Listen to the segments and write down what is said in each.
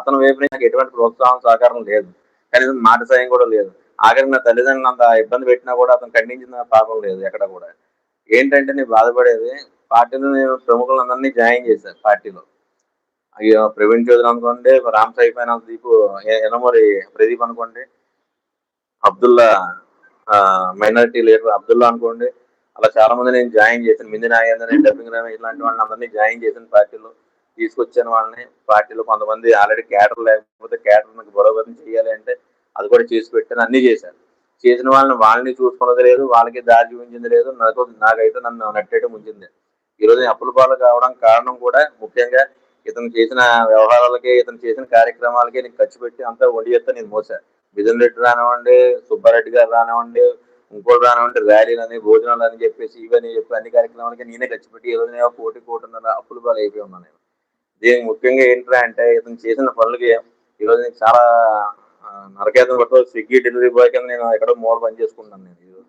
అతని వైపు నాకు ఎటువంటి ప్రోత్సాహం సహకారం లేదు. కనీసం మాట సాయం కూడా లేదు. ఆఖరికి నా తల్లిదండ్రులు అంత ఇబ్బంది పెట్టినా కూడా అతను ఖండించిన పాపం లేదు ఎక్కడ కూడా. ఏంటంటే నేను బాధపడేది పార్టీలో నేను ప్రముఖులందరినీ జాయిన్ చేశాను పార్టీలో. అయ్యో ప్రవీణ్ చౌదరి అనుకోండి రామ్ సాయి ఫైనాన్స్ దీపు ఎనమరి ప్రదీప్ అనుకోండి అబ్దుల్లా మైనారిటీ లీడర్ అబ్దుల్లా అనుకోండి అలా చాలా మంది నేను జాయిన్ చేశాను. మింది నాగేంద్ర డబ్బింగ్ ఇలాంటి వాళ్ళని అందరినీ జాయిన్ చేశాను పార్టీలో. తీసుకొచ్చాను వాళ్ళని పార్టీలో కొంతమంది ఆల్రెడీ క్యాటర్ లేకపోతే క్యాడర్ బలోపేతం చేయాలి అంటే అది కూడా చేసి పెట్టాను అన్ని చేశాను. చేసిన వాళ్ళని వాళ్ళని చూసుకున్నది లేదు వాళ్ళకి దారి చూపించింది లేదు నాకు నాకైతే నన్ను నట్టేయడం ఉంచింది ఈ రోజు అప్పుల పాలు కావడం కారణం కూడా ముఖ్యంగా ఇతను చేసిన వ్యవహారాలకి ఇతను చేసిన కార్యక్రమాలకి నేను ఖర్చు పెట్టి అంతా వండి చేస్తా నేను మోసా. మిథున్ రెడ్డి రానివ్వండి సుబ్బారెడ్డి గారు రానివ్వండి ఇంకోటి రానివ్వండి ర్యాలీలు అని భోజనాలు అని చెప్పేసి ఇవన్నీ చెప్పి అన్ని కార్యక్రమాలకి నేనే ఖర్చు పెట్టి ఈ రోజు నేను కోటి కోటిన్నర అప్పుల పాలు అయిపోయి ఉన్నాను నేను దీనికి ముఖ్యంగా ఏంటంటే అంటే ఇతను చేసిన పనులకి ఈరోజు నేను చాలా నరకేతం పట్టు స్విగ్గీ డెలివరీ బాయ్ కింద నేను ఎక్కడో మూల పని చేసుకుంటాను నేను ఈరోజు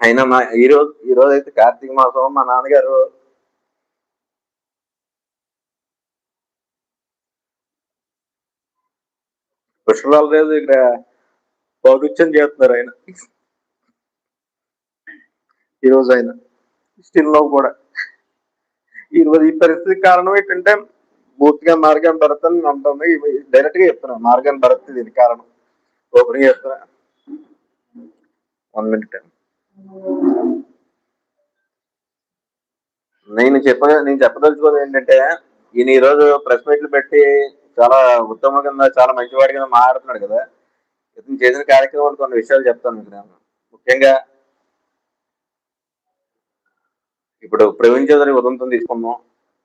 అయినా మా ఈ రోజు ఈ రోజు అయితే కార్తీక మాసం మా నాన్నగారు పుష్పరాల రోజు ఇక్కడ పౌరుత్యం చేస్తున్నారు ఆయన. ఈ రోజు ఆయన స్టిల్లో కూడా. ఈ రోజు ఈ పరిస్థితి కారణం ఏంటంటే పూర్తిగా మార్గం భరత్ అని అంటుంది. డైరెక్ట్గా చెప్తున్నా మార్గం భరత్ దీని కారణం. ఓపెన్ చెప్తున్నా వన్ మినిట్ నేను చెప్ప నేను చెప్పదలుచుకోదు ఏంటంటే ఈయన ఈ రోజు ప్రెస్ మీట్లు పెట్టి చాలా ఉత్తమ కింద చాలా మంచివాడి కింద మాట్లాడుతున్నాడు కదా. ఇతను చేసిన కార్యక్రమాలు కొన్ని విషయాలు చెప్తాను మీకు నేను. ముఖ్యంగా ఇప్పుడు ప్రవీణ్ చౌదరి ఉదంతం తీసుకుందాం.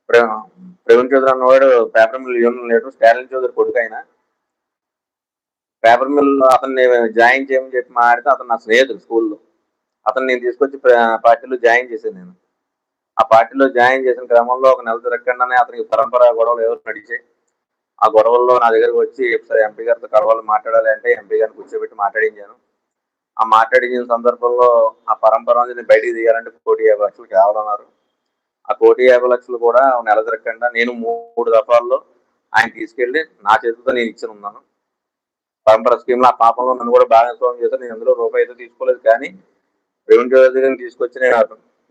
ప్రవీణ్ చౌదరి అన్నవాడు paper mill union leader Stalin Chowdary కొడుకు ఆయన. పేపర్ మిల్ అతన్ని జాయిన్ చేయమని చెప్పి మాట్లాడితే అతను నా స్నేహితుడు స్కూల్లో. అతను నేను తీసుకొచ్చి పార్టీలో జాయిన్ చేశాను నేను. ఆ పార్టీలో జాయిన్ చేసిన క్రమంలో ఒక నెల తిరగకుండానే అతనికి పరంపర గొడవలు ఎవరు నడిచాయి ఆ గొడవల్లో నా దగ్గరకు వచ్చి ఒకసారి ఎంపీ గారితో కలవాలి మాట్లాడాలి అంటే ఎంపీ గారిని కూర్చోబెట్టి మాట్లాడించాను. ఆ మాట్లాడించిన సందర్భంలో ఆ పరంపర బయటికి తీయాలంటే కోటి యాభై లక్షలు కావాలన్నారు. ఆ కోటి యాభై లక్షలు కూడా నెల తిరగకుండా నేను మూడు దఫాల్లో ఆయన తీసుకెళ్ళి నా చేతితో నేను ఇచ్చిన ఉన్నాను. పరంపర స్కీమ్లో ఆ పాపంలో నన్ను కూడా భాగస్వామ్యం చేస్తే నేను అందులో రూపాయి అయితే తీసుకోలేదు కానీ రెవెన్యూ అధికారిని తీసుకొచ్చి నేను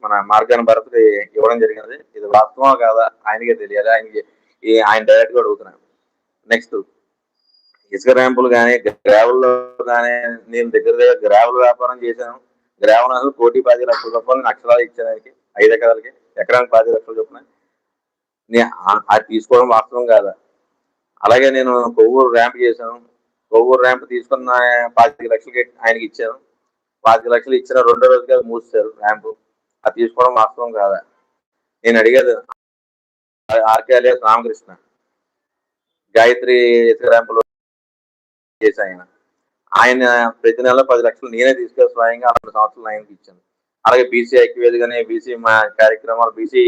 మన మార్గాన్ని భరత్ ఇవ్వడం జరిగినది. ఇది వాస్తవం కాదా? ఆయనకే తెలియాలి. ఆయనకి ఈ ఆయన డైరెక్ట్గా అడుగుతున్నాను. నెక్స్ట్ ఇసుక ర్యాంపులు కానీ గ్రావెల్లో కానీ నేను దగ్గర దగ్గర గ్రావెల్ వ్యాపారం చేశాను. గ్రావెల్ అసలు కోటి పది లక్షల రూపాయలు నేను అక్షరాలు ఇచ్చాను ఐదు ఎకరాలకి ఎకరానికి పది లక్షలు చొప్పున. నే- అది తీసుకోవడం వాస్తవం కాదా? అలాగే నేను కొవ్వూరు ర్యాంప్ చేశాను. కొవ్వూరు ర్యాంప్ తీసుకున్న పాతిక లక్షలకి ఆయనకి ఇచ్చాను. పాతిక లక్షలు ఇచ్చిన రెండో రోజుకి అది మూసేశారు ర్యాంపు. అది తీసుకోవడం వాస్తవం కాదా? నేను అడిగేది ఆర్కే రామకృష్ణ. గాయత్రి ఇసుక ర్యాంపులో చేసి ఆయన ఆయన ప్రతి నెల పది లక్షలు నేనే తీసుకెళ్ళి స్వయంగా రెండు సంవత్సరాలు ఆయనకి ఇచ్చాను. అలాగే బీసీ ఐక్యవేది కానీ బీసీ మా కార్యక్రమాలు బీసీ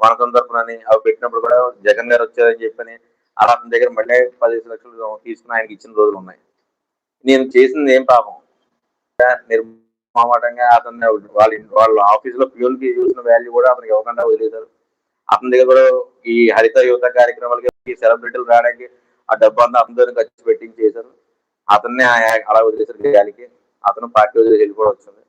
వనసం తరపునని అవి పెట్టినప్పుడు కూడా జగన్ గారు వచ్చారని చెప్పని అలా అతని దగ్గర మళ్ళీ పదిహేను లక్షలు తీసుకుని ఆయనకి ఇచ్చిన రోజులు ఉన్నాయి. నేను చేసింది ఏం పాపం? నిర్మాటంగా అతన్ని వాళ్ళ వాళ్ళ ఆఫీస్లో కి చూసిన వాల్యూ కూడా అతనికి ఇవ్వకుండా వదిలేశారు. అతని దగ్గర కూడా ఈ హరిత యువత కార్యక్రమాలకి సెలబ్రిటీలు రావడానికి ఆ డబ్బు అంతా ఖర్చు పెట్టించి చేశారు. అతన్ని ఆ- అలా వదిలేశారు గాలికి అతను పార్టీ వదిలేసి వెళ్ళిపోవడం వచ్చింది.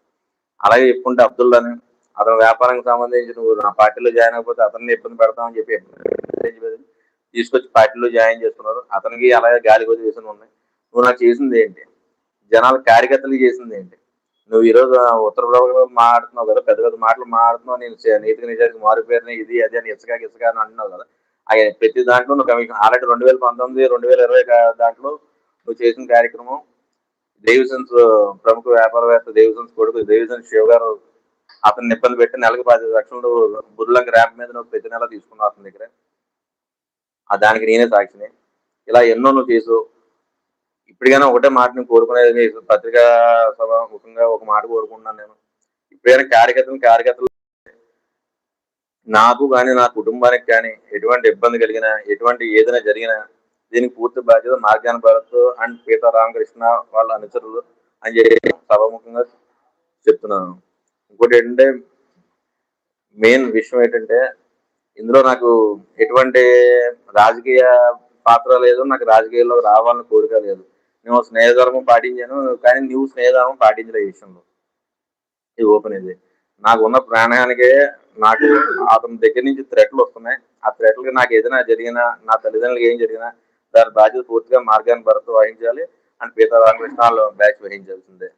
అలాగే చెప్పుకుంటే అబ్దుల్లాని అతను వ్యాపారానికి సంబంధించి నువ్వు నా పార్టీలో జాయిన్ అయిపోతే అతన్ని ఇబ్బంది పెడతామని చెప్పి తీసుకొచ్చి పార్టీలో జాయిన్ చేసుకున్నారు. అతనికి అలాగే గాలి వదిలేసిన ఉన్నాయి నువ్వు నాకు చేసింది ఏంటి? జనాల కార్యకర్తలు చేసింది ఏంటి? నువ్వు ఈరోజు ఉత్తర ప్రభుత్వం మాట్లాడుతున్నావు కదా పెద్ద పెద్ద మాటలు మాట్లాడుతున్నావు. నేను నీతికి నిజానికి మారిపోయిన. ఇది అది అని ఇసుక ఇసుక అని అంటున్నావు కదా. ప్రతి దాంట్లో నువ్వు కమిషన్ ఆల్రెడీ రెండు వేల పంతొమ్మిది రెండు వేల ఇరవై దాంట్లో నువ్వు చేసిన కార్యక్రమం దేవిసన్స్ ప్రముఖ వ్యాపారవేత్త దేవిసన్స్ కొడుకు దేవిసన్స్ శివ గారు అతన్ని ఇబ్బంది పెట్టి నెలకు పది లక్షలు బుర్లంక ర్యాంప్ మీద నువ్వు ప్రతి నెల తీసుకున్నావు అతని దగ్గర. ఆ దానికి నేనే సాక్షిని. ఇలా ఎన్నో నువ్వు చేసు ఇప్పటికైనా ఒకటే మాట నేను కోరుకునేది పత్రికా సభ ముఖ్యంగా ఒక మాట కోరుకుంటున్నాను నేను. ఇప్పుడైనా కార్యకర్తలు కార్యకర్తలు నాకు కానీ నా కుటుంబానికి కానీ ఎటువంటి ఇబ్బంది కలిగినా ఎటువంటి ఏదైనా జరిగినా దీనికి పూర్తి బాధ్యత మార్గాన్ భారత్ అండ్ పీతా రామకృష్ణ వాళ్ళ అనుచరులు అని చెప్పి సభాముఖంగా చెప్తున్నాను. ఇంకోటి ఏంటంటే మెయిన్ విషయం ఏంటంటే ఇందులో నాకు ఎటువంటి రాజకీయ పాత్ర లేదు నాకు రాజకీయాల్లో రావాలని కోరిక లేదు. నేను స్నేహధర్మం పాటించాను కానీ నువ్వు స్నేహధర్మం పాటించలే ఈ విషయంలో. ఇది ఓపెన్ ఇది. నాకు ఉన్న ప్రాణానికే నాకు అతని దగ్గర నుంచి థ్రెట్లు వస్తున్నాయి ఆ థ్రెట్లకి నాకు ఏదైనా జరిగినా నా తల్లిదండ్రులకు ఏం జరిగినా దాని బాధ్యత పూర్తిగా మార్గాన్ని భరత్ వహించాలి అండ్ పీతా రామకృష్ణాలు బ్యాచ్ వహించాల్సిందే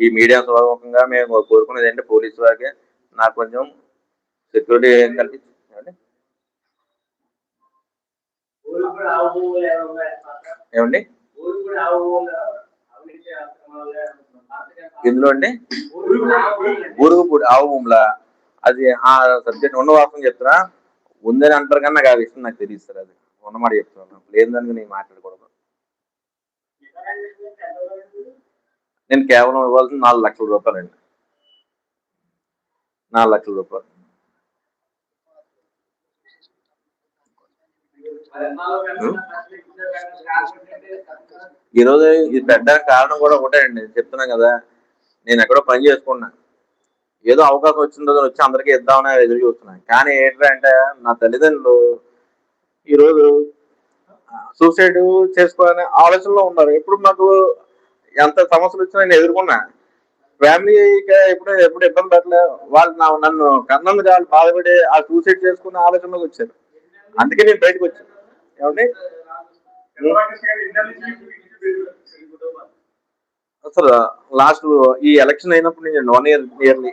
ఈ మీడియా స్వరూపంగా మేము కోరుకునేది ఏంటంటే పోలీసు వారికి నాకు కొంచెం సెక్యూరిటీ కల్పించండి ఏమండి ఇందులో అండి ఊరు ఆవు భూములా అది ఆ సబ్జెక్ట్ ఉన్న వాస్తవం చెప్తున్నా. ఉందని అంటారు కానీ నాకు ఆ విషయం నాకు తెలియదు సార్ అది. ఉన్నమాట చెప్తున్నాను. లేదని నేను మాట్లాడకూడదు. నేను కేవలం ఇవ్వాల్సిన నాలుగు లక్షల రూపాయలండి నాలుగు లక్షల రూపాయలు. ఈరోజు ఇది పెట్టడానికి కారణం కూడా ఒకటే అండి. చెప్తున్నాను కదా. నేను ఎక్కడో పని చేసుకున్నాను ఏదో అవకాశం వచ్చిన వచ్చి అందరికీ ఇద్దామని ఎదురు చూస్తున్నాను కానీ ఏంటంటే నా తల్లిదండ్రులు ఈరోజు సూసైడ్ చేసుకోవాలనే ఆలోచనలో ఉన్నారు. ఎప్పుడు నాకు ఎంత సమస్యలు వచ్చినా నేను ఎదుర్కొన్నా. ఫ్యామిలీగా ఎప్పుడు ఎప్పుడు ఇబ్బంది పెట్టలేదు వాళ్ళు నా నన్ను కన్నందుకు వాళ్ళు బాధపడి ఆ సూసైడ్ చేసుకునే ఆలోచనలోకి వచ్చారు. అందుకే నేను బయటకు వచ్చాను. ఏమండి? అసలు లాస్ట్ ఈ ఎలక్షన్ అయినప్పుడు నేను one year yearly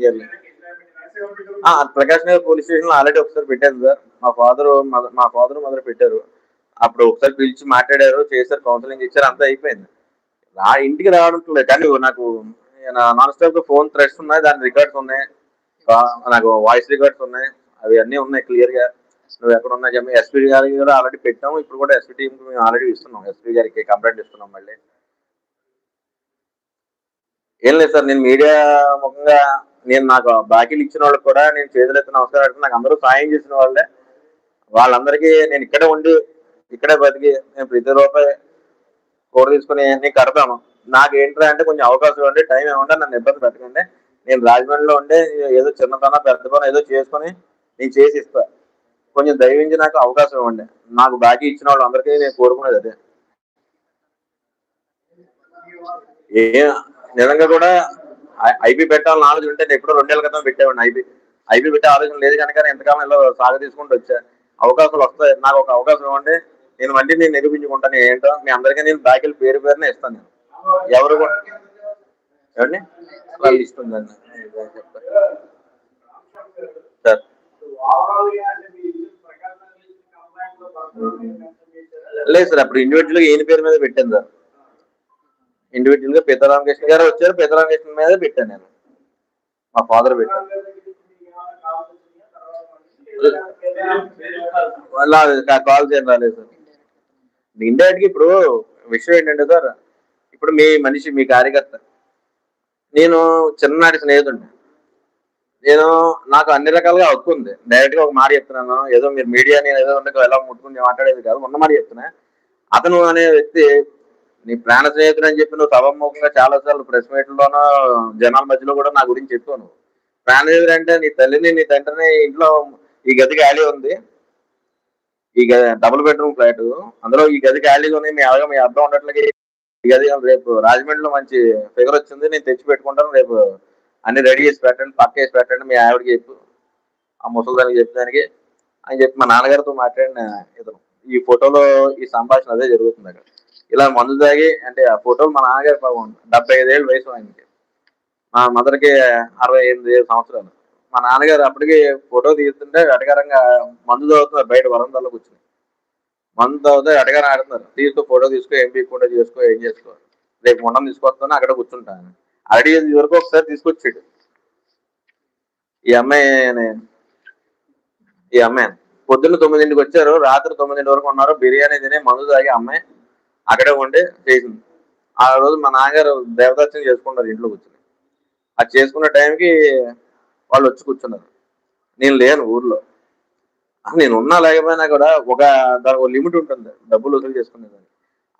yearly Prakash Nagar police స్టేషన్లో ఆల్రెడీ ఒకసారి పెట్టారు సార్. మా ఫాదర్ మా ఫాదర్ మదర్ పెట్టారు. అప్పుడు ఒకసారి పిలిచి మాట్లాడారు చేశారు కౌన్సిలింగ్ ఇచ్చారు అంతా అయిపోయింది. నా ఇంటికి రావడం లేదు కానీ నాకు నాన్ స్టాప్ ఫోన్ థ్రెడ్స్ ఉన్నాయి దాని రికార్డ్స్ ఉన్నాయి. నాకు వాయిస్ రికార్డ్స్ ఉన్నాయి. అవి అన్నీ ఉన్నాయి క్లియర్గా. నువ్వు ఎక్కడ ఉన్నా చెప్పి. ఎస్పీ గారికి కూడా ఆల్రెడీ పెట్టాము. ఇప్పుడు కూడా ఎస్పీ టీమ్ మేము ఆల్రెడీ ఇస్తున్నాం. ఎస్పీ గారికి కంప్లైంట్ ఇస్తున్నాం మళ్ళీ. ఏం లేదు సార్ నేను మీడియా ముఖంగా నేను నాకు బాకీలు ఇచ్చిన వాళ్ళకి కూడా నేను చేతులెత్తి నమస్కారం పెడుతున్నా. నాకు అందరూ సాయం చేసిన వాళ్ళే. వాళ్ళందరికీ నేను ఇక్కడే ఉండి ఇక్కడే బతికి నేను ప్రతి రూపాయి కూర తీసుకుని నేను కడతాను. నాకు ఏంట్రా అంటే కొంచెం అవకాశం ఇవ్వండి టైం ఏమంటే నన్ను ఇబ్బంది పెట్టకండి. నేను రాజమండ్రిలో ఉండే ఏదో చిన్నతన పెద్దతనం ఏదో చేసుకొని నేను చేసి ఇస్తా. కొంచెం దయవించి నాకు అవకాశం ఇవ్వండి. నాకు బాకీ ఇచ్చిన వాళ్ళు అందరికీ నేను కోరుకునేది అదే. ఏ నిజంగా కూడా ఐబీ పెట్టాలని ఆలోచన ఉంటే నేను ఎప్పుడో రెండేళ్ళ క్రితం పెట్టేవాడిని. ఐబీ ఐబీ పెట్టే ఆలోచన లేదు కనుక ఎంతకాలం ఇలా సాగ తీసుకుంటూ వచ్చా. అవకాశాలు వస్తాయి. నాకు ఒక అవకాశం ఇవ్వండి. నేను మళ్ళీ నేను నిరూపించుకుంటాను. ఏంటో మీ అందరికీ నేను బాకీలు పేరు పేరునే ఇస్తాను నేను. ఎవరు కూడా ఏమండి ఇస్తుందండి సార్. లేదు సార్ అప్పుడు ఇండివిజువల్గా ఈయన పేరు మీద పెట్టాను సార్. ఇండివిజువల్గా పీతారామకృష్ణ గారు వచ్చారు పీతారామకృష్ణ మీద పెట్టాను నేను. మా ఫాదర్ పెట్టాను వాళ్ళ కాల్ చేయడం రాలేదు సార్. ఇండైరెక్ట్గా ఇప్పుడు విషయం ఏంటంటే సార్ ఇప్పుడు మీ మనిషి మీ కార్యకర్త. నేను చిన్ననాటి స్నేహితుడిని. నేను నాకు అన్ని రకాలుగా హక్కు ఉంది. డైరెక్ట్గా ఒక మాట చెప్తున్నాను. ఏదో మీరు మీడియా నేను ఏదో ఉండగా ఎలా ముట్టుకుని మాట్లాడేది కాదు. ఉన్న మాట చెప్తున్నా. అతను అనే వ్యక్తి నీ ప్రాణ స్నేహితుడు అని చెప్పి నువ్వు సభాముఖంగా చాలా సార్లు ప్రెస్ మీట్లోనో జనాల మధ్యలో కూడా నా గురించి చెప్పావు నువ్వు. ప్రాణ స్నేహితుడు అంటే నీ తల్లిని నీ తండ్రిని ఇంట్లో ఈ గది ఖాళీ ఉంది. ఈ గది డబుల్ బెడ్రూమ్ ఫ్లాట్ అందులో ఈ గది ఖాళీగా ఉంది. మీ అలాగే మీ అర్థం ఉండట్లకి ఈ గది రేపు రాజమండ్రిలో మంచి ఫిగర్ వచ్చింది. నేను తెచ్చి పెట్టుకుంటాను. రేపు అన్ని రెడీ చేసి పెట్టండి పక్క వేసి పెట్టండి. మీ ఆవిడకి చెప్పు. ఆ ముసలిదానికి చెప్పడానికి అని చెప్పి మా నాన్నగారితో మాట్లాడిన ఇతను. ఈ ఫోటోలో ఈ సంభాషణ అదే జరుగుతుంది అక్కడ. ఇలా మందు తాగి అంటే ఆ ఫోటోలు మా నాన్నగారు పాపం. డెబ్బై ఐదేళ్ళు వయసు ఆయనకి మా మదర్కి అరవై ఎనిమిది సంవత్సరాలు. మా నాన్నగారు అప్పటికి ఫోటో తీస్తుంటే వెటకరంగా మందు తాగుతున్నారు బయట వరందాలో కూర్చుని మందు తాగుతే ఎటగానే ఆడుతున్నారు. తీసుకో ఫోటో తీసుకో ఏం పీక్కుండా చేసుకో ఏం చేసుకో. రేపు మొండం తీసుకొస్తాను అక్కడ కూర్చుంటాను ఆల్రెడీ వరకు ఒకసారి తీసుకొచ్చాడు. ఈ అమ్మాయి ఈ అమ్మాయి. పొద్దున్న తొమ్మిదింటికి వచ్చారు రాత్రి తొమ్మిదింటి వరకు ఉన్నారు బిర్యానీ తిని మందు తాగి అమ్మాయి అక్కడే ఉండి చేసింది. ఆ రోజు మా నాన్నగారు దేవదర్శనం చేసుకుంటారు ఇంట్లో కూర్చుని. అది చేసుకున్న టైంకి వాళ్ళు వచ్చి కూర్చున్నారు. నేను లేను ఊర్లో. నేను ఉన్నా లేకపోయినా కూడా ఒక దానికి ఒక లిమిట్ ఉంటుంది. డబ్బులు వసూలు చేసుకునేదాన్ని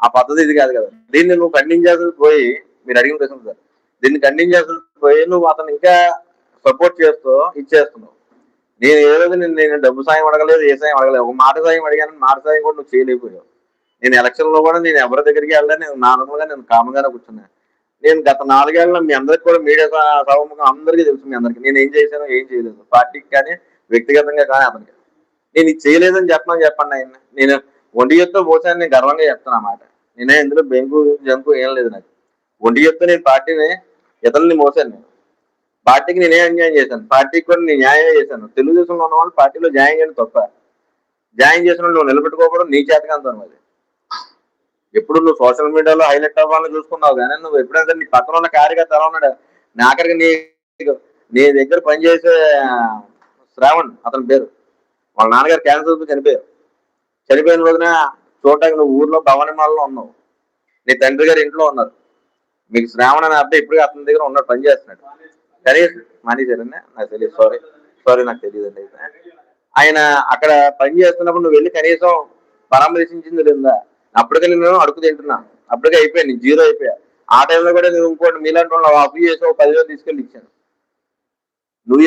ఆ పద్ధతి ఇది కాదు కదా. దీన్ని నువ్వు ఖండించాల్సి పోయి మీరు అడిగిన ప్రశ్న సార్. దీన్ని ఖండించాల్సి పోయి నువ్వు అతను ఇంకా సపోర్ట్ చేస్తూ ఇచ్చేస్తున్నావు. నేను ఏ రోజు నేను నేను డబ్బు సాయం అడగలేదు ఏ సాయం అడగలేదు. ఒక మాట సాయం అడిగాను మాట సాయం కూడా నువ్వు చేయలేకపోయావు. నేను ఎలక్షన్లో కూడా నేను ఎవరి దగ్గరికి వెళ్ళా నేను నార్మల్గా నేను కామగానే కూర్చున్నా. నేను గత నాలుగేళ్ళలో మీ అందరికి కూడా మీడియా సభముఖం అందరికీ తెలుసు మీ అందరికి. నేను ఏం చేశాను ఏం చేయలేదు. పార్టీకి కానీ వ్యక్తిగతంగా కానీ అతనికి నేను ఇది చేయలేదని చెప్పమని చెప్పండి ఆయన. నేను ఒంటి ఎత్తో పోసాను నేను గర్వంగా చెప్తాను అన్నమాట నేనే ఇందులో బెంకు జంకు ఏం లేదు నాకు. ఒంటి ఎత్తు నేను పార్టీని ఇతరుల్ని మోసాను నేను. పార్టీకి నేనే అన్యాయం చేశాను. పార్టీకి కూడా నేను న్యాయం చేశాను. తెలుగుదేశంలో ఉన్న వాళ్ళు పార్టీలో జాయిన్ చేయడం తప్ప. జాయిన్ చేసిన వాళ్ళు నువ్వు నిలబెట్టుకోకపోవడం నీ చేతకంతా అది ఎప్పుడు నువ్వు సోషల్ మీడియాలో హైలైట్ అవ్వాలని చూసుకున్నావు కానీ నువ్వు ఎప్పుడైనా నీ పక్కన ఉన్న కార్యకర్త ఎలా ఉన్నాడు నా ఆఖరికి నీ నీ దగ్గర పనిచేసే శ్రావణ్ అతని పేరు. వాళ్ళ నాన్నగారు క్యాన్సర్ చనిపోయారు. చనిపోయిన రోజున చూడటానికి నువ్వు ఊర్లో భవనమాలలో ఉన్నావు. నీ తండ్రి గారు ఇంట్లో ఉన్నారు. మీకు శ్రావణ అనే అబ్బాయి ఇప్పుడు అతని దగ్గర ఉన్నాడు పని చేస్తున్నాడు. కనీసం మానేశారనే నాకు తెలియదు సారీ సారీ నాకు తెలియదు అండి ఆయన అక్కడ పని చేస్తున్నప్పుడు నువ్వు వెళ్ళి కనీసం పరామర్శించింది లేదా? అప్పటికే నేను అడుగు తింటున్నా. అప్పటికే అయిపోయాను జీరో అయిపోయా ఆ టైంలో కూడా నేను ఇంకోటి మీలాంటి వాళ్ళు అప్పు చేసి ఒక పదివేలు తీసుకెళ్ళి ఇచ్చాను. నువ్వు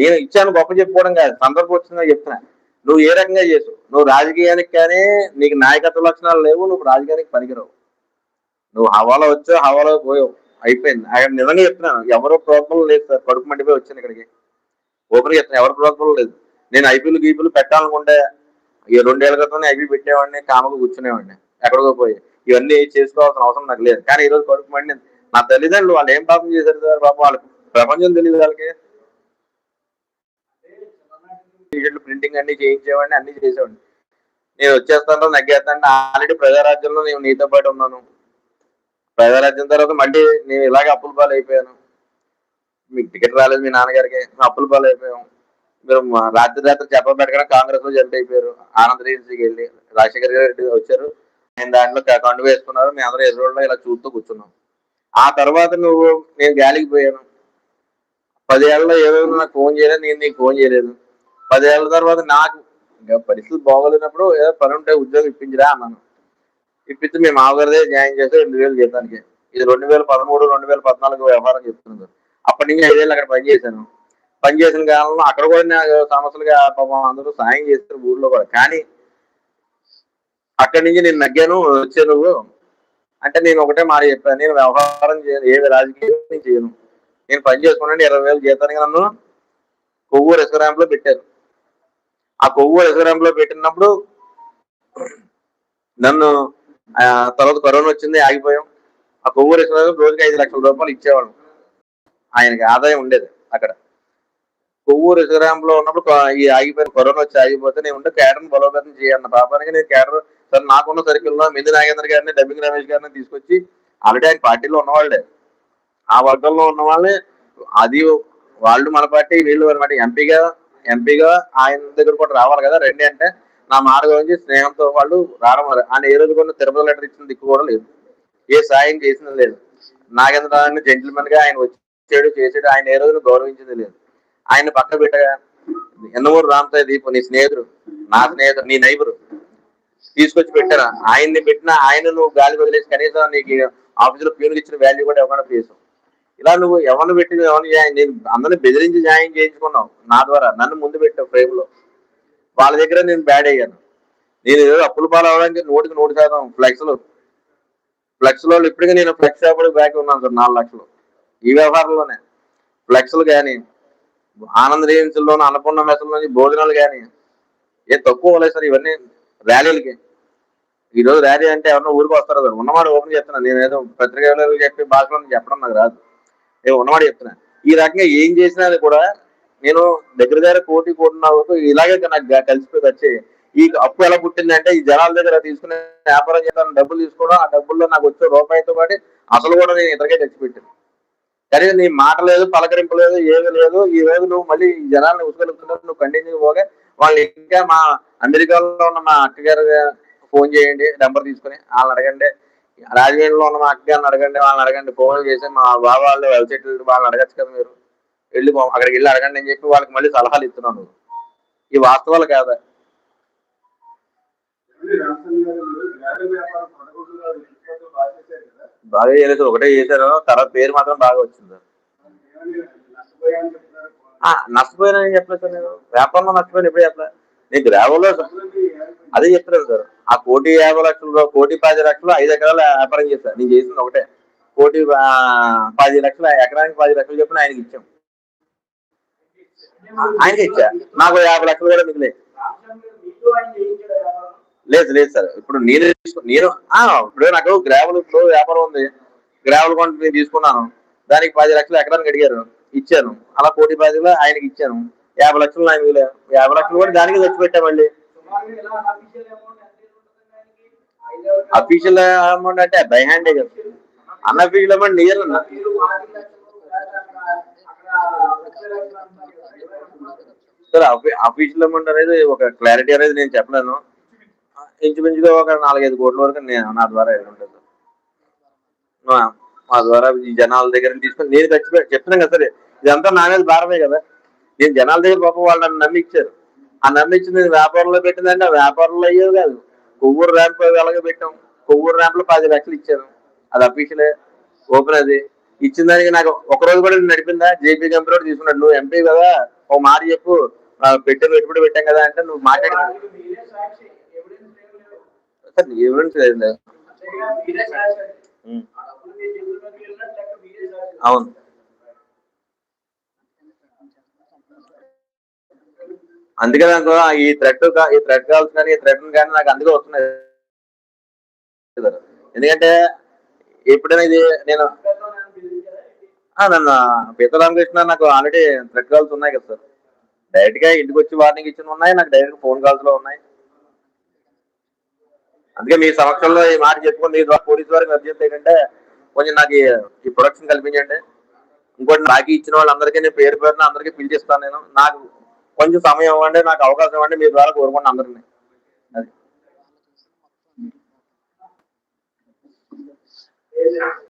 నేను ఇచ్చాను గొప్ప చెప్పుకోవడం కాదు. సందర్భం వచ్చిందని చెప్తున్నా. నువ్వు ఏ రకంగా చేసావు? నువ్వు రాజకీయానికి కానీ నీకు నాయకత్వ లక్షణాలు లేవు నువ్వు రాజకీయానికి పనికిరావు. నువ్వు హవాలో వచ్చావు హవాలో పోయావు. అయిపోయింది. అక్కడ నిజంగా చెప్తున్నాను. ఎవరో ప్రోగ్రాం లేదు సార్. కడుపు మండిపోయి వచ్చాను ఇక్కడికి. ఓపెన్గా చెప్తాను ఎవరి ప్రోగ్రాం లేదు. నేను ఐపీలు గీపీలు పెట్టాలనుకుంటే ఈ రెండేళ్ళ క్రితం ఐపీ పెట్టేవాడిని కామకు కూర్చునేవాడిని. ఎక్కడికో పోయి. ఇవన్నీ చేసుకోవాల్సిన అవసరం నాకు లేదు. కానీ ఈ రోజు కడుపు మండి నా తల్లిదండ్రులు వాళ్ళు ఏం పాపం చేశారు సార్? పాపం వాళ్ళకి ప్రపంచం తెలియదు వాళ్ళకి. టీషర్ట్లు ప్రింటింగ్ అన్ని చేయించేవాడిని అన్ని చేసేవాడిని. నేను వచ్చేస్తాను నగ్గేస్తాను. ఆల్రెడీ ప్రజారాజ్యంలో నేను నీతో పాటు ఉన్నాను. ప్రజారాజ్యం తర్వాత మళ్ళీ నేను ఇలాగే అప్పుల పాలు అయిపోయాను మీకు టికెట్ రాలేదు మీ నాన్నగారికి. అప్పుల పాలు అయిపోయాం మీరు రాత్రి రాత్రి చెప్పబెట్టగానే కాంగ్రెస్లో జంట అయిపోయారు ఆనంద్ రీల్స్కి వెళ్ళి. రాజశేఖర్ గారు వచ్చారు. నేను దాంట్లో కండు వేసుకున్నారు మేము అందరూ ఎదురు ఇలా చూస్తూ కూర్చున్నాం. ఆ తర్వాత నువ్వు నేను గాలికి పోయాను. పదేళ్ళలో ఏవేమో నాకు ఫోన్ చేయలేదు నేను నీకు ఫోన్ చేయలేదు. పదేళ్ళ తర్వాత నాకు ఇంకా పరిస్థితులు బాగోలేనప్పుడు ఏదో పని ఉంటే ఉద్యోగం ఇప్పించరా అన్నాను. ఇప్పించి మేము మామగారిదే జాయిన్ చేస్తే రెండు వేలు జీతానికి ఇది రెండు వేల పదమూడు రెండు వేల పద్నాలుగు వ్యవహారం చెప్తున్నారు అప్పటి నుంచి ఐదేళ్ళు అక్కడ పని చేశాను. పని చేసిన కాలంలో అక్కడ కూడా నాకు సమస్యలుగా పాపం అందరూ సాయం చేస్తారు ఊర్లో కూడా. కానీ అక్కడి నుంచి నేను నగ్గాను వచ్చే నువ్వు. అంటే నేను ఒకటే మాట చెప్పాను నేను వ్యవహారం చేయను ఏ రాజకీయం నేను చేయను. నేను పని చేసుకున్నాను ఇరవై వేలు జీతానికి నన్ను కొవ్వూరు రెస్టారెంట్లో పెట్టారు. ఆ కొవ్వూరు రెస్టారెంట్లో పెట్టినప్పుడు నన్ను ఆ, తర్వాత కరోనా వచ్చింది ఆగిపోయాం. ఆ కొవ్వూరు రెస్టారెంట్ రోజుకి ఐదు లక్షల రూపాయలు ఇచ్చేవాళ్ళం. ఆయనకి ఆదాయం ఉండేది అక్కడ. కొవ్వూరు రెస్టారెంట్లో ఉన్నప్పుడు ఈ ఆగిపోయిన కరోనా వచ్చి ఆగిపోతే నేను ఉంటే కేడర్ బలోపేతం చేయన్న పాపానికి నేను కేడర్ సార్ నాకున్న సర్కిల్లో మింది నాగేంద్ర గారిని డబ్బింగ్ రమేష్ గారిని తీసుకొచ్చి ఆల్రెడీ ఆయన పార్టీలో ఉన్నవాళ్ళే. ఆ వర్గంలో ఉన్న వాళ్ళని అది వాళ్ళు మన పార్టీ వీళ్ళు అనమాట ఎంపీగా ఎంపీగా ఆయన దగ్గర కూడా రావాలి కదా రండి అంటే నా మాట గురించి స్నేహంతో వాళ్ళు రావడం ఆయన ఏ రోజు కూడా తిరుపతి లెటర్ ఇచ్చిన దిక్కు కూడా లేదు. ఏ సాయం చేసింది లేదు. నాగేంద్ర జెంటిల్మెన్గా ఆయన వచ్చాడు చేసాడు ఆయన ఏ రోజు గౌరవించింది లేదు. ఆయన పక్క పెట్టగా ఎన్నమూరు రామసాయి దీపు నీ స్నేహితుడు నా స్నేహితుడు నీ నైబరు. తీసుకొచ్చి పెట్టారా? ఆయన్ని పెట్టిన ఆయన నువ్వు గాలి వదిలేసి కనీసం నీకు ఆఫీసులో ప్యూన్కి ఇచ్చిన వాల్యూ కూడా ఎవరైనా చేసావు ఇలా నువ్వు ఎవరిని పెట్టి ఎవరిని జాయిన్ నేను అందరిని బెదిరించి జాయిన్ చేయించుకున్నావు నా ద్వారా. నన్ను ముందు పెట్టావు ఫ్రేమ్లో. వాళ్ళ దగ్గర నేను బ్యాడ్ అయ్యాను. నేను ఏదో అప్పుల పాలు అవడానికి నూటికి నూటి శాతం ఫ్లెక్స్లో. ఫ్లెక్స్లో ఇప్పటికీ నేను ఫ్లెక్స్ షాప్ బ్యాక్ ఉన్నాను సార్ నాలుగు లక్షలు. ఈ వ్యవహారంలోనే. ఫ్లెక్స్లు కానీ ఆనంద్ రేంజ్లోని అన్నపూర్ణ మెసల్లోని భోజనాలు కానీ ఏ తక్కువ లేదు సార్ ఇవన్నీ. ర్యాలీలకి. ఈ రోజు ర్యాలీ అంటే ఎవరన్నా ఊరికి వస్తారో సార్ ఉన్నవాడు ఓపెన్ చెప్తున్నా నేను ఏదో పత్రికలు చెప్పి భాషలో చెప్పడం నాకు రాదు. నేను ఉన్నవాడు చెప్తున్నా. ఈ రకంగా ఏం చేసినా అది కూడా నేను దగ్గర దగ్గర కోటి కోటిన్నర వరకు ఇలాగే నాకు కలిసిపోయి వచ్చి ఈ అప్పు ఎలా పుట్టిందంటే ఈ జనాల దగ్గర తీసుకునే వ్యాపారం చేయాలని డబ్బులు తీసుకోవడం ఆ డబ్బుల్లో నాకు వచ్చే రూపాయితో పాటు అసలు కూడా నేను ఇతరకే తెచ్చిపెట్టాను. పెట్టాను కానీ నీ మాట లేదు పలకరింపు లేదు ఏమీ లేదు. ఈ రోజు నువ్వు మళ్ళీ ఈ జనాల్ని ఉసుకెళ్తున్నట్టు నువ్వు ఖండించకపోగా వాళ్ళు ఇంకా మా అమెరికాలో ఉన్న మా అక్కగారు ఫోన్ చేయండి నెంబర్ తీసుకుని వాళ్ళని అడగండి. రాజమండ్రిలో ఉన్న మా అక్కగారిని అడగండి వాళ్ళని అడగండి. ఫోన్ చేసి మా బాబా వాళ్ళు వెబ్సైట్ వాళ్ళని అడగచ్చు కదా మీరు? వెళ్ళి అక్కడికి వెళ్ళి అడగండి అని చెప్పి వాళ్ళకి మళ్ళీ సలహాలు ఇస్తున్నాను. ఈ వాస్తవాలు కాదా? బాగా చేయలేదు ఒకటే చేశారు. తర్వాత పేరు మాత్రం బాగా వచ్చింది. నష్టపోయానని చెప్పలేదు సార్ నేను. వ్యాపారంలో నష్టపోయాను ఎప్పుడు చెప్పలేదు నేను గ్రామంలో అదే చెప్తున్నాను సార్. ఆ కోటి యాభై లక్షలు కోటి పది లక్షలు ఐదు ఎకరాలు వ్యాపారం చేశాను నేను చేసింది ఒకటే. కోటి పది లక్షలు ఎకరానికి పది లక్షలు చెప్పిన ఆయనకి ఇచ్చాం. ఆయనకి ఇచ్చా. నాకు యాభై లక్షలు కూడా మిగిలే లేదు. లేదు సార్. ఇప్పుడు నేను తీసుకు- నేను ఇప్పుడు నాకు గ్రావెల్ ఇప్పుడు వ్యాపారం ఉంది. గ్రావెల్ కొంత నేను తీసుకున్నాను. దానికి పది లక్షలు ఎకరానికి అడిగారు. ఇచ్చాను. అలా కోటి పదిలో ఆయనకి ఇచ్చాను. యాభై లక్షలు ఆయన మిగిలే యాభై లక్షలు కూడా దానికి తెచ్చి పెట్టామండి మళ్ళీ అఫీషియల్ అమౌంట్ అంటే బై హ్యాండే కదా అన్అఫీషియల్ అమౌంట్ నియర్ మీరు సార్ అఫీషియల్ అమౌంట్ అనేది ఒక క్లారిటీ అనేది నేను చెప్పలేను. ఇంచుమించుగా ఒక నాలుగైదు కోట్ల వరకు నేను నా ద్వారా ఉంటుంది. మా- ద్వారా ఈ జనాల దగ్గర తీసుకొని నేను ఖర్చు పెట్టి చెప్తున్నాను కదా సార్ ఇదంతా నా మీద భారమే కదా. నేను జనాల దగ్గర పాపం వాళ్ళు నన్ను నమ్మి ఇచ్చారు ఆ నమ్మి ఇచ్చి నేను వ్యాపారంలో పెట్టిందంటే ఆ వ్యాపారంలో అయ్యేది కాదు. కొవ్వూరు ర్యాంప్ అలాగే పెట్టాం. కొవ్వూరు ర్యాంప్లో పది లక్షలు ఇచ్చాను అది అఫీషియలే ఓపెన్ అది. ఇచ్చిన దానికి నాకు ఒక రోజు కూడా నడిపిందా? జేపీ కంపెనీ కూడా తీసుకున్నాడు. నువ్వు ఎంపీ కదా ఒక మాట చెప్పు. ఆ, పెట్టిన పెట్టుబడి పెట్టాం కదా అంటే నువ్వు మాట్లాడి ఎవిడెన్స్ లేదు. లేదు. అంతేగా మీరే సాక్షి ఉం. ఆ డబ్బులు మీ జేబులోకి వెళ్ళినట్టు లెక్క మీరే సాక్షి అవును అందుకే నాకు ఈ థ్రెడ్ ఈ థ్రెడ్ కాల్స్ కానీ ఈ థ్రెడ్ కానీ నాకు అందుకే వస్తున్నాయి. సార్. ఎందుకంటే ఎప్పుడైనా ఇది నేను నన్ను పీతారామకృష్ణ నాకు ఆల్రెడీ థ్రెడ్ కాల్స్ ఉన్నాయి కదా సార్. డైరెక్ట్గా ఇంటికి వచ్చి వార్నింగ్ ఇచ్చిన ఉన్నాయి నాకు డైరెక్ట్ ఫోన్ కాల్స్లో ఉన్నాయి. అందుకే మీ సమక్షంలో ఈ మాట చెప్పుకుని మీ ద్వారా పోలీస్ వారికి అర్జెంట్ ఏంటంటే కొంచెం నాకు ఈ- ఈ ప్రొడక్షన్ కల్పించండి. ఇంకోటి నాకు ఇచ్చిన వాళ్ళందరికీ నేను పేరు పేరున అందరికీ పిలిచిస్తాను నేను. నాకు కొంచెం సమయం ఇవ్వండి నాకు అవకాశం ఇవ్వండి మీ ద్వారా కోరుకోండి అందరినీ. అది.